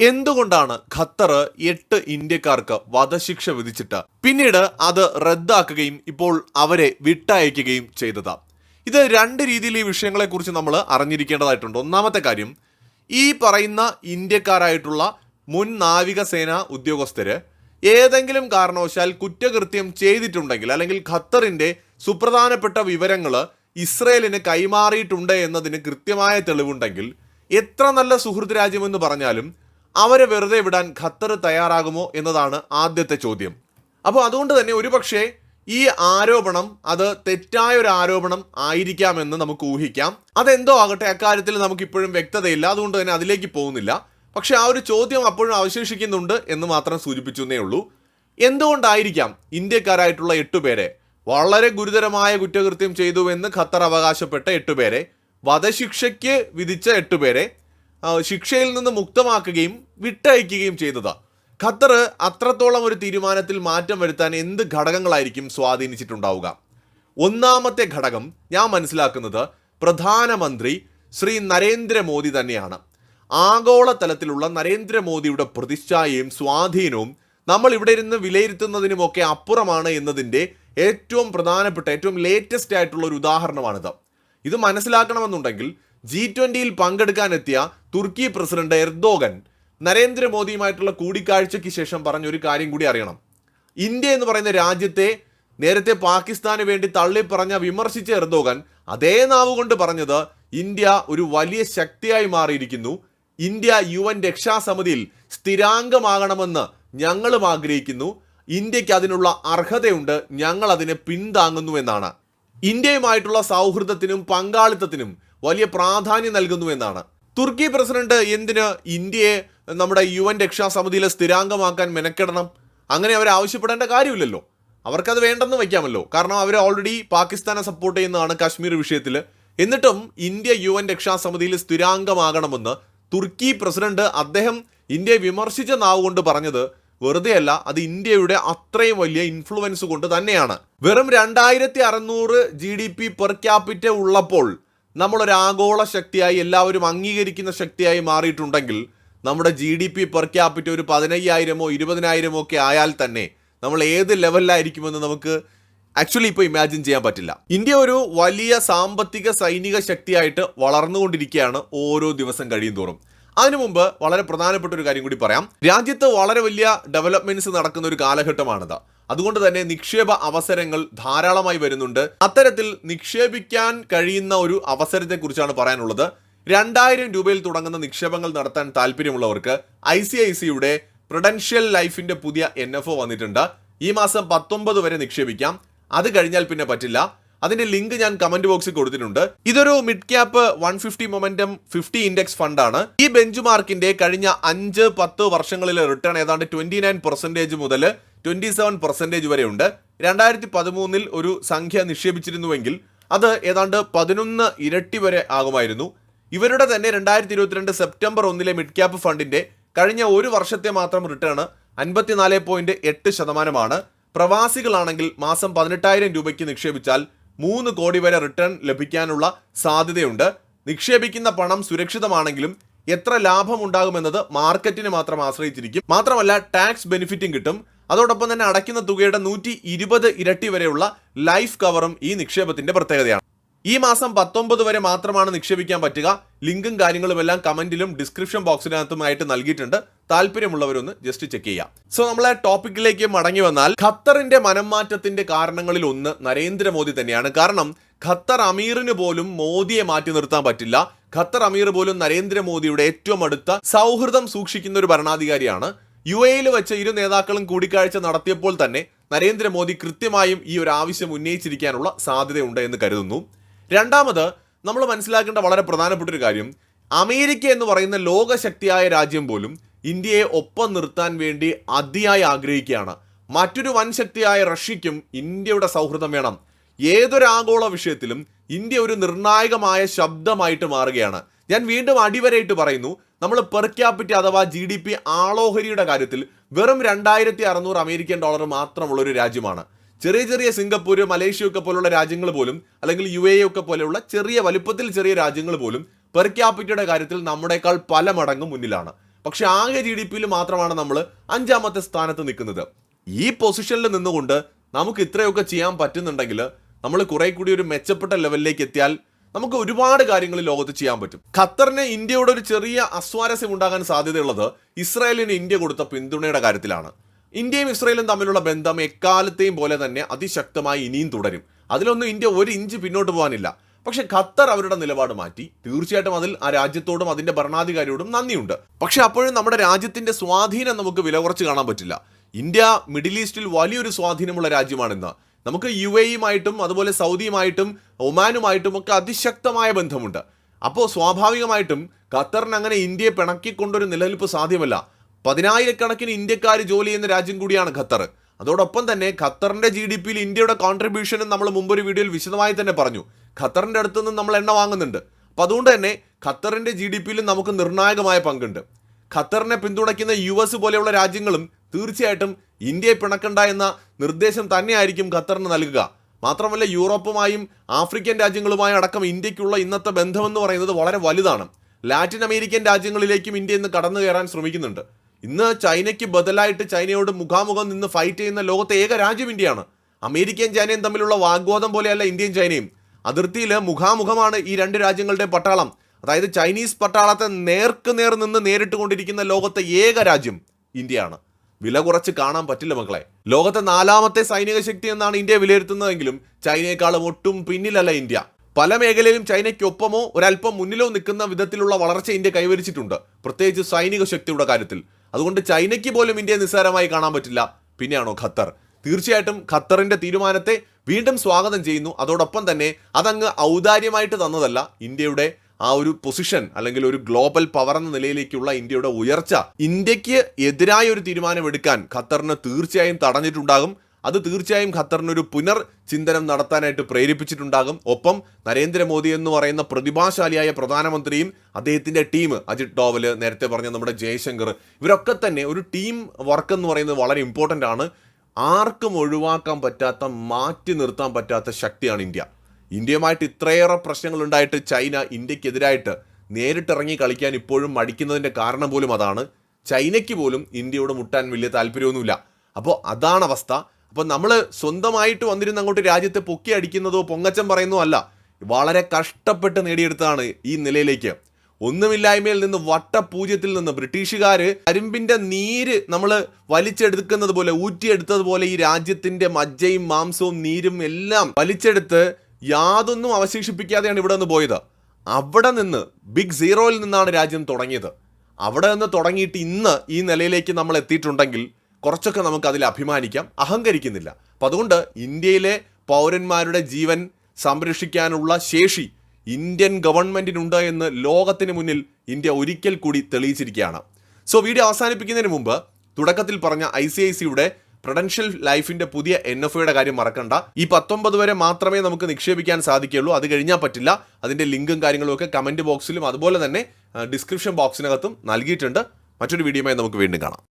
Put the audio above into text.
എന്തുകൊണ്ടാണ് ഖത്തർ എട്ട് ഇന്ത്യക്കാർക്ക് വധശിക്ഷ വിധിച്ചിട്ട് പിന്നീട് അത് റദ്ദാക്കുകയും ഇപ്പോൾ അവരെ വിട്ടയക്കുകയും ചെയ്തത്? ഇത് രണ്ട് രീതിയിൽ ഈ വിഷയങ്ങളെക്കുറിച്ച് നമ്മൾ അറിഞ്ഞിരിക്കേണ്ടതായിട്ടുണ്ട്. ഒന്നാമത്തെ കാര്യം ഈ പറയുന്ന ഇന്ത്യക്കാരായിട്ടുള്ള മുൻ നാവികസേന ഉദ്യോഗസ്ഥര് ഏതെങ്കിലും കാരണവശാൽ കുറ്റകൃത്യം ചെയ്തിട്ടുണ്ടെങ്കിൽ അല്ലെങ്കിൽ ഖത്തറിന്റെ സുപ്രധാനപ്പെട്ട വിവരങ്ങൾ ഇസ്രയേലിന് കൈമാറിയിട്ടുണ്ട് എന്നതിന് കൃത്യമായ തെളിവുണ്ടെങ്കിൽ എത്ര നല്ല സുഹൃത്ത് രാജ്യമെന്ന് പറഞ്ഞാലും അവരെ വെറുതെ വിടാൻ ഖത്തർ തയ്യാറാകുമോ എന്നതാണ് ആദ്യത്തെ ചോദ്യം. അപ്പോൾ അതുകൊണ്ട് തന്നെ ഒരുപക്ഷെ ഈ ആരോപണം അത് തെറ്റായ ഒരു ആരോപണം ആയിരിക്കാമെന്ന് നമുക്ക് ഊഹിക്കാം. അതെന്തോ ആകട്ടെ അക്കാര്യത്തിൽ നമുക്ക് ഇപ്പോഴും വ്യക്തതയില്ല. അതുകൊണ്ട് തന്നെ അതിലേക്ക് പോകുന്നില്ല. പക്ഷേ ആ ഒരു ചോദ്യം അപ്പോഴും അവശേഷിക്കുന്നുണ്ട് എന്ന് മാത്രം സൂചിപ്പിച്ചു എന്നേ ഉള്ളൂ. എന്തുകൊണ്ടായിരിക്കാം ഇന്ത്യക്കാരായിട്ടുള്ള എട്ടുപേരെ വളരെ ഗുരുതരമായ കുറ്റകൃത്യം ചെയ്തു എന്ന് ഖത്തർ അവകാശപ്പെട്ട എട്ടുപേരെ വധശിക്ഷയ്ക്ക് വിധിച്ച എട്ടുപേരെ ശിക്ഷയിൽ നിന്ന് മുക്തമാക്കുകയും വിട്ടയക്കുകയും ചെയ്തത്. ഖത്തർ അത്രത്തോളം ഒരു തീരുമാനത്തിൽ മാറ്റം വരുത്താൻ എന്ത് ഘടകങ്ങളായിരിക്കും സ്വാധീനിച്ചിട്ടുണ്ടാവുക? ഒന്നാമത്തെ ഘടകം ഞാൻ മനസ്സിലാക്കുന്നത് പ്രധാനമന്ത്രി ശ്രീ നരേന്ദ്രമോദി തന്നെയാണ്. ആഗോളതലത്തിലുള്ള നരേന്ദ്രമോദിയുടെ പ്രതിച്ഛായയും സ്വാധീനവും നമ്മൾ ഇവിടെ ഇരുന്ന് വിലയിരുത്തുന്നതിനുമൊക്കെ അപ്പുറമാണ് എന്നതിന്റെ ഏറ്റവും പ്രധാനപ്പെട്ട ഏറ്റവും ലേറ്റസ്റ്റ് ആയിട്ടുള്ള ഒരു ഉദാഹരണമാണിത്. ഇത് മനസ്സിലാക്കണമെന്നുണ്ടെങ്കിൽ ജി ട്വന്റിയിൽ പങ്കെടുക്കാനെത്തിയ തുർക്കി പ്രസിഡന്റ് എർദോഗൻ നരേന്ദ്രമോദിയുമായിട്ടുള്ള കൂടിക്കാഴ്ചയ്ക്ക് ശേഷം പറഞ്ഞ ഒരു കാര്യം കൂടി അറിയണം. ഇന്ത്യ എന്ന് പറയുന്ന രാജ്യത്തെ നേരത്തെ പാകിസ്ഥാന് വേണ്ടി തള്ളിപ്പറഞ്ഞ വിമർശിച്ച എർദോഗൻ അതേ നാവ് കൊണ്ട് പറഞ്ഞത് ഇന്ത്യ ഒരു വലിയ ശക്തിയായി മാറിയിരിക്കുന്നു. ഇന്ത്യ യു എൻ രക്ഷാസമിതിയിൽ സ്ഥിരാംഗമാകണമെന്ന് ഞങ്ങളും ആഗ്രഹിക്കുന്നു. ഇന്ത്യയ്ക്ക് അതിനുള്ള അർഹതയുണ്ട്. ഞങ്ങൾ അതിനെ പിന്താങ്ങുന്നു എന്നാണ്. ഇന്ത്യയുമായിട്ടുള്ള സൗഹൃദത്തിനും പങ്കാളിത്തത്തിനും വലിയ പ്രാധാന്യം നൽകുന്നു എന്നാണ്. തുർക്കി പ്രസിഡന്റ് എന്തിന് ഇന്ത്യയെ നമ്മുടെ യു എൻ രക്ഷാസമിതിയിൽ സ്ഥിരാംഗമാക്കാൻ മെനക്കെടണം? അങ്ങനെ അവർ ആവശ്യപ്പെടേണ്ട കാര്യമില്ലല്ലോ. അവർക്കത് വേണ്ടെന്ന് വയ്ക്കാമല്ലോ. കാരണം അവർ ഓൾറെഡി പാകിസ്ഥാനെ സപ്പോർട്ട് ചെയ്യുന്നതാണ് കാശ്മീർ വിഷയത്തിൽ എന്നിട്ടും ഇന്ത്യ യു എൻ രക്ഷാസമിതിയിൽ സ്ഥിരാംഗമാകണമെന്ന് തുർക്കി പ്രസിഡന്റ് അദ്ദേഹം ഇന്ത്യയെ വിമർശിച്ച നാവ് കൊണ്ട് പറഞ്ഞത് വെറുതെയല്ല അത് ഇന്ത്യയുടെ അത്രയും വലിയ ഇൻഫ്ലുവൻസ് കൊണ്ട് തന്നെയാണ്. വെറും രണ്ടായിരത്തി അറുന്നൂറ് G D P per capita ഉള്ളപ്പോൾ നമ്മളൊരു ആഗോള ശക്തിയായി എല്ലാവരും അംഗീകരിക്കുന്ന ശക്തിയായി മാറിയിട്ടുണ്ടെങ്കിൽ നമ്മുടെ G D P per capita ഒരു പതിനയ്യായിരമോ ഇരുപതിനായിരമോ ഒക്കെ ആയാൽ തന്നെ നമ്മൾ ഏത് ലെവലിലായിരിക്കുമെന്ന് നമുക്ക് ആക്ച്വലി ഇപ്പോൾ ഇമാജിൻ ചെയ്യാൻ പറ്റില്ല. ഇന്ത്യ ഒരു വലിയ സാമ്പത്തിക സൈനിക ശക്തിയായിട്ട് വളർന്നുകൊണ്ടിരിക്കുകയാണ് ഓരോ ദിവസം കഴിയും തോറും അതിനു മുമ്പ് വളരെ പ്രധാനപ്പെട്ട ഒരു കാര്യം കൂടി പറയാം. രാജ്യത്ത് വളരെ വലിയ ഡെവലപ്മെന്റ്സ് നടക്കുന്ന ഒരു കാലഘട്ടമാണിത്. അതുകൊണ്ട് തന്നെ നിക്ഷേപ അവസരങ്ങൾ ധാരാളമായി വരുന്നുണ്ട്. അത്തരത്തിൽ നിക്ഷേപിക്കാൻ കഴിയുന്ന ഒരു അവസരത്തെക്കുറിച്ചാണ് പറയാനുള്ളത്. രണ്ടായിരം രൂപയിൽ തുടങ്ങുന്ന നിക്ഷേപങ്ങൾ നടത്താൻ താല്പര്യമുള്ളവർക്ക് ഐ സി ഐ സിയുടെ പ്രൊഡൻഷ്യൽ ലൈഫിന്റെ പുതിയ എൻ എഫ് ഒ വന്നിട്ടുണ്ട്. ഈ മാസം പത്തൊമ്പത് വരെ നിക്ഷേപിക്കാം. അത് കഴിഞ്ഞാൽ പിന്നെ പറ്റില്ല. അതിന്റെ ലിങ്ക് ഞാൻ കമന്റ് ബോക്സിൽ കൊടുത്തിട്ടുണ്ട്. ഇതൊരു mid cap one fifty momentum fifty index ഫണ്ടാണ് ഈ ബെഞ്ച് മാർക്കിന്റെ കഴിഞ്ഞ അഞ്ച് പത്ത് വർഷങ്ങളിലെ റിട്ടേൺ ഏതാണ്ട് ട്വന്റി നയൻ പെർസെന്റേജ് മുതൽ ട്വന്റി സെവൻ പെർസെന്റേജ് വരെയുണ്ട്. രണ്ടായിരത്തി പതിമൂന്നിൽ ഒരു സംഖ്യ നിക്ഷേപിച്ചിരുന്നുവെങ്കിൽ അത് ഏതാണ്ട് പതിനൊന്ന് ഇരട്ടി വരെ ആകുമായിരുന്നു. ഇവരുടെ തന്നെ രണ്ടായിരത്തി ഇരുപത്തിരണ്ട് സെപ്റ്റംബർ ഒന്നിലെ മിഡ് ക്യാപ്പ് ഫണ്ടിന്റെ കഴിഞ്ഞ ഒരു വർഷത്തെ മാത്രം റിട്ടേൺ അൻപത്തിനാല് പോയിന്റ് എട്ട് ശതമാനമാണ്. പ്രവാസികളാണെങ്കിൽ മാസം പതിനെട്ടായിരം രൂപയ്ക്ക് നിക്ഷേപിച്ചാൽ മൂന്ന് കോടി വരെ റിട്ടേൺ ലഭിക്കാനുള്ള സാധ്യതയുണ്ട്. നിക്ഷേപിക്കുന്ന പണം സുരക്ഷിതമാണെങ്കിലും എത്ര ലാഭം ഉണ്ടാകുമെന്നത് മാർക്കറ്റിനെ മാത്രം ആശ്രയിച്ചിരിക്കും. മാത്രമല്ല ടാക്സ് ബെനിഫിറ്റും കിട്ടും. അതോടൊപ്പം തന്നെ അടയ്ക്കുന്ന തുകയുടെ നൂറ്റി ഇരുപത് ഇരട്ടി വരെയുള്ള ലൈഫ് കവറും ഈ നിക്ഷേപത്തിന്റെ പ്രത്യേകതയാണ്. ഈ മാസം പത്തൊമ്പത് വരെ മാത്രമാണ് നിക്ഷേപിക്കാൻ പറ്റുക. ലിങ്കും കാര്യങ്ങളും എല്ലാം കമന്റിലും ഡിസ്ക്രിപ്ഷൻ ബോക്സിനകത്തുമായിട്ട് നൽകിയിട്ടുണ്ട്. താല്പര്യമുള്ളവരൊന്ന് ജസ്റ്റ് ചെക്ക് ചെയ്യാം സോ നമ്മളെ ടോപ്പിക്കിലേക്ക് മടങ്ങി വന്നാൽ ഖത്തറിന്റെ മനംമാറ്റത്തിന്റെ കാരണങ്ങളിൽ ഒന്ന് നരേന്ദ്രമോദി തന്നെയാണ്. കാരണം ഖത്തർ അമീറിന് പോലും മോദിയെ മാറ്റി നിർത്താൻ പറ്റില്ല. ഖത്തർ അമീർ പോലും നരേന്ദ്രമോദിയുടെ ഏറ്റവും അടുത്ത സൗഹൃദം സൂക്ഷിക്കുന്ന ഒരു ഭരണാധികാരിയാണ്. യു എയിൽ വെച്ച് ഇരു നേതാക്കളും കൂടിക്കാഴ്ച നടത്തിയപ്പോൾ തന്നെ നരേന്ദ്രമോദി കൃത്യമായും ഈ ഒരു ആവശ്യം ഉന്നയിച്ചിരിക്കാനുള്ള സാധ്യതയുണ്ട് എന്ന് കരുതുന്നു. രണ്ടാമത് നമ്മൾ മനസ്സിലാക്കേണ്ട വളരെ പ്രധാനപ്പെട്ട ഒരു കാര്യം. അമേരിക്ക എന്ന് പറയുന്ന ലോകശക്തിയായ രാജ്യം പോലും ഇന്ത്യയെ ഒപ്പം നിർത്താൻ വേണ്ടി അതിയായി ആഗ്രഹിക്കുകയാണ്. മറ്റൊരു വൻ ശക്തിയായ റഷ്യയ്ക്കും ഇന്ത്യയുടെ സൗഹൃദം വേണം. ഏതൊരു ആഗോള വിഷയത്തിലും ഇന്ത്യ ഒരു നിർണായകമായ ശബ്ദമായിട്ട് മാറുകയാണ്. ഞാൻ വീണ്ടും അടിവരയിട്ട് പറയുന്നു നമ്മൾ പെർ ക്യാപിറ്റ അഥവാ ജി ഡി പി ആളോഹരിയുടെ കാര്യത്തിൽ വെറും രണ്ടായിരത്തി അറുന്നൂറ് അമേരിക്കൻ ഡോളർ മാത്രമുള്ള ഒരു രാജ്യമാണ്. ചെറിയ ചെറിയ സിംഗപ്പൂർ മലേഷ്യ ഒക്കെ പോലുള്ള രാജ്യങ്ങൾ പോലും അല്ലെങ്കിൽ യു എ ഒക്കെ പോലെയുള്ള ചെറിയ വലുപ്പത്തിൽ ചെറിയ രാജ്യങ്ങൾ പോലും പെർ ക്യാപിറ്റയുടെ കാര്യത്തിൽ നമ്മുടേക്കാൾ പല മടങ്ങ് മുന്നിലാണ്. പക്ഷേ ആകെ ജി ഡി പിയിൽ മാത്രമാണ് നമ്മൾ അഞ്ചാമത്തെ സ്ഥാനത്ത് നിൽക്കുന്നത്. ഈ പൊസിഷനിൽ നിന്നുകൊണ്ട് നമുക്ക് ഇത്രയൊക്കെ ചെയ്യാൻ പറ്റുന്നുണ്ടെങ്കിൽ നമ്മൾ കുറെ കൂടി ഒരു മെച്ചപ്പെട്ട ലെവലിലേക്ക് എത്തിയാൽ നമുക്ക് ഒരുപാട് കാര്യങ്ങൾ ലോകത്ത് ചെയ്യാൻ പറ്റും. ഖത്തറിന് ഇന്ത്യയുടെ ഒരു ചെറിയ അസ്വാരസ്യം ഉണ്ടാകാൻ സാധ്യതയുള്ളത് ഇസ്രായേലിന് ഇന്ത്യ കൊടുത്ത പിന്തുണയുടെ കാര്യത്തിലാണ്. ഇന്ത്യയും ഇസ്രായേലും തമ്മിലുള്ള ബന്ധം എക്കാലത്തെയും പോലെ തന്നെ അതിശക്തമായി ഇനിയും തുടരും. അതിലൊന്നും ഇന്ത്യ ഒരു ഇഞ്ച് പിന്നോട്ട് പോകാനില്ല. പക്ഷെ ഖത്തർ അവരുടെ നിലപാട് മാറ്റി. തീർച്ചയായിട്ടും അതിൽ ആ രാജ്യത്തോടും അതിന്റെ ഭരണാധികാരിയോടും നന്ദിയുണ്ട്. പക്ഷെ അപ്പോഴും നമ്മുടെ രാജ്യത്തിന്റെ സ്വാധീനം നമുക്ക് വില കുറച്ച് കാണാൻ പറ്റില്ല. ഇന്ത്യ മിഡിൽ ഈസ്റ്റിൽ വലിയൊരു സ്വാധീനമുള്ള രാജ്യമാണിന്ന്. നമുക്ക് യു എയുമായിട്ടും അതുപോലെ സൗദിയുമായിട്ടും ഒമാനുമായിട്ടും ഒക്കെ അതിശക്തമായ ബന്ധമുണ്ട്. അപ്പോൾ സ്വാഭാവികമായിട്ടും ഖത്തറിന് അങ്ങനെ ഇന്ത്യയെ പിണക്കിക്കൊണ്ടൊരു നിലനിൽപ്പ് സാധ്യമല്ല. പതിനായിരക്കണക്കിന് ഇന്ത്യക്കാർ ജോലി ചെയ്യുന്ന രാജ്യം കൂടിയാണ് ഖത്തർ. അതോടൊപ്പം തന്നെ ഖത്തറിന്റെ ജി ഡി പിയിൽ ഇന്ത്യയുടെ കോൺട്രിബ്യൂഷനും നമ്മൾ മുമ്പൊരു വീഡിയോയിൽ വിശദമായി തന്നെ പറഞ്ഞു. ഖത്തറിന്റെ അടുത്ത് നിന്ന് നമ്മൾ എണ്ണ വാങ്ങുന്നുണ്ട്. അപ്പം അതുകൊണ്ട് തന്നെ ഖത്തറിന്റെ ജി ഡി പിയിലും നമുക്ക് നിർണായകമായ പങ്കുണ്ട്. ഖത്തറിനെ പിന്തുണയ്ക്കുന്ന യു എസ് പോലെയുള്ള രാജ്യങ്ങളും തീർച്ചയായിട്ടും ഇന്ത്യയെ പിണക്കണ്ട എന്ന നിർദ്ദേശം തന്നെയായിരിക്കും ഖത്തറിന് നൽകുക. മാത്രമല്ല യൂറോപ്പുമായും ആഫ്രിക്കൻ രാജ്യങ്ങളുമായും അടക്കം ഇന്ത്യക്കുള്ള ഇന്നത്തെ ബന്ധമെന്ന് പറയുന്നത് വളരെ വലുതാണ്. ലാറ്റിൻ അമേരിക്കൻ രാജ്യങ്ങളിലേക്കും ഇന്ത്യ ഇന്ന് കടന്നു കയറാൻ ശ്രമിക്കുന്നുണ്ട്. ഇന്ന് ചൈനയ്ക്ക് ബദലായിട്ട് ചൈനയോട് മുഖാമുഖം നിന്ന് ഫൈറ്റ് ചെയ്യുന്ന ലോകത്തെ ഏക രാജ്യം ഇന്ത്യയാണ്. അമേരിക്കയും ചൈനയും തമ്മിലുള്ള വാഗ്വാദം പോലെയല്ല ഇന്ത്യയും ചൈനയും. അതിർത്തിയിൽ മുഖാമുഖമാണ് ഈ രണ്ട് രാജ്യങ്ങളുടെ പട്ടാളം. അതായത് ചൈനീസ് പട്ടാളത്തെ നേർക്ക് നേർ നിന്ന് നേരിട്ട് കൊണ്ടിരിക്കുന്ന ലോകത്തെ ഏക രാജ്യം ഇന്ത്യയാണ്. വില കുറച്ച് കാണാൻ പറ്റില്ല മക്കളെ. ലോകത്തെ നാലാമത്തെ സൈനിക ശക്തി എന്നാണ് ഇന്ത്യ വിലയിരുത്തുന്നതെങ്കിലും ചൈനയെക്കാളും ഒട്ടും പിന്നിലല്ല ഇന്ത്യ. പല മേഖലയിലും ചൈനയ്ക്കൊപ്പമോ ഒരല്പം മുന്നിലോ നിൽക്കുന്ന വിധത്തിലുള്ള വളർച്ച ഇന്ത്യ കൈവരിച്ചിട്ടുണ്ട് പ്രത്യേകിച്ച് സൈനിക ശക്തിയുടെ കാര്യത്തിൽ. അതുകൊണ്ട് ചൈനയ്ക്ക് പോലും ഇന്ത്യയെ നിസ്സാരമായി കാണാൻ പറ്റില്ല. പിന്നെയാണോ ഖത്തർ. തീർച്ചയായിട്ടും ഖത്തറിന്റെ തീരുമാനത്തെ വീണ്ടും സ്വാഗതം ചെയ്യുന്നു. അതോടൊപ്പം തന്നെ അതങ്ങ് ഔദാര്യമായിട്ട് തന്നതല്ല ഇന്ത്യയുടെ ആ ഒരു പൊസിഷൻ അല്ലെങ്കിൽ ഒരു ഗ്ലോബൽ പവർ എന്ന നിലയിലേക്കുള്ള ഇന്ത്യയുടെ ഉയർച്ച ഇന്ത്യയ്ക്ക് എതിരായ ഒരു തീരുമാനമെടുക്കാൻ ഖത്തറിന് തീർച്ചയായും തടഞ്ഞിട്ടുണ്ടാകും. അത് തീർച്ചയായും ഖത്തറിനൊരു പുനർ ചിന്തനം നടത്താനായിട്ട് പ്രേരിപ്പിച്ചിട്ടുണ്ടാകും. ഒപ്പം നരേന്ദ്രമോദി എന്ന് പറയുന്ന പ്രതിഭാശാലിയായ പ്രധാനമന്ത്രിയും അദ്ദേഹത്തിന്റെ ടീം അജിത് ഡോവൽ നേരത്തെ പറഞ്ഞ നമ്മുടെ ജയശങ്കർ ഇവരൊക്കെ തന്നെ ഒരു ടീം വർക്ക് എന്ന് പറയുന്നത് വളരെ ഇമ്പോർട്ടന്റ് ആണ്. ആർക്കും ഒഴിവാക്കാൻ പറ്റാത്ത മാറ്റി നിർത്താൻ പറ്റാത്ത ശക്തിയാണ് ഇന്ത്യ. ഇന്ത്യയുമായിട്ട് ഇത്രയേറെ പ്രശ്നങ്ങളുണ്ടായിട്ട് ചൈന ഇന്ത്യക്കെതിരായിട്ട് നേരിട്ടിറങ്ങി കളിക്കാൻ ഇപ്പോഴും മടിക്കുന്നതിന്റെ കാരണം പോലും അതാണ്. ചൈനയ്ക്ക് പോലും ഇന്ത്യയോട് മുട്ടാൻ വലിയ താല്പര്യമൊന്നുമില്ല. അപ്പോൾ അതാണ് അവസ്ഥ. അപ്പോൾ നമ്മൾ സ്വന്തമായിട്ട് വന്നിരുന്ന അങ്ങോട്ട് രാജ്യത്തെ പൊക്കി അടിക്കുന്നതോ പൊങ്ങച്ചം പറയുന്നതോ അല്ല. വളരെ കഷ്ടപ്പെട്ട് നേടിയെടുത്തതാണ് ഈ നിലയിലേക്ക്. ഒന്നുമില്ലായ്മയിൽ നിന്ന് വട്ടപൂജ്യത്തിൽ നിന്ന് ബ്രിട്ടീഷുകാർ കരിമ്പിന്റെ നീര് നമ്മൾ വലിച്ചെടുക്കുന്നത് പോലെ ഊറ്റിയെടുത്തതുപോലെ ഈ രാജ്യത്തിന്റെ മജ്ജയും മാംസവും നീരും എല്ലാം വലിച്ചെടുത്ത് യാതൊന്നും അവശേഷിപ്പിക്കാതെയാണ് ഇവിടെ നിന്ന് പോയത്. അവിടെ നിന്ന് ബിഗ് സീറോയിൽ നിന്നാണ് രാജ്യം തുടങ്ങിയത്. അവിടെ നിന്ന് തുടങ്ങിയിട്ട് ഇന്ന് ഈ നിലയിലേക്ക് നമ്മൾ എത്തിയിട്ടുണ്ടെങ്കിൽ കുറച്ചൊക്കെ നമുക്ക് അതിൽ അഭിമാനിക്കാം. അഹങ്കരിക്കുന്നില്ല. അപ്പം അതുകൊണ്ട് ഇന്ത്യയിലെ പൗരന്മാരുടെ ജീവൻ സംരക്ഷിക്കാനുള്ള ശേഷി ഇന്ത്യൻ ഗവൺമെന്റിനുണ്ട് എന്ന് ലോകത്തിന് മുന്നിൽ ഇന്ത്യ ഒരിക്കൽ കൂടി തെളിയിച്ചിരിക്കുകയാണ്. സോ വീഡിയോ അവസാനിപ്പിക്കുന്നതിന് മുമ്പ് തുടക്കത്തിൽ പറഞ്ഞ ഐ സി ഐ സിയുടെ പ്രൊഡൻഷ്യൽ ലൈഫിന്റെ പുതിയ എൻ എഫ് ഒയുടെ കാര്യം മറക്കണ്ട. ഈ പത്തൊമ്പത് വരെ മാത്രമേ നമുക്ക് നിക്ഷേപിക്കാൻ സാധിക്കുകയുള്ളൂ. അത് കഴിഞ്ഞാൽ പറ്റില്ല. അതിന്റെ ലിങ്കും കാര്യങ്ങളും ഒക്കെ കമന്റ് ബോക്സിലും അതുപോലെ തന്നെ ഡിസ്ക്രിപ്ഷൻ ബോക്സിനകത്തും നൽകിയിട്ടുണ്ട്. മറ്റൊരു വീഡിയോയുമായി നമുക്ക് വീണ്ടും കാണാം.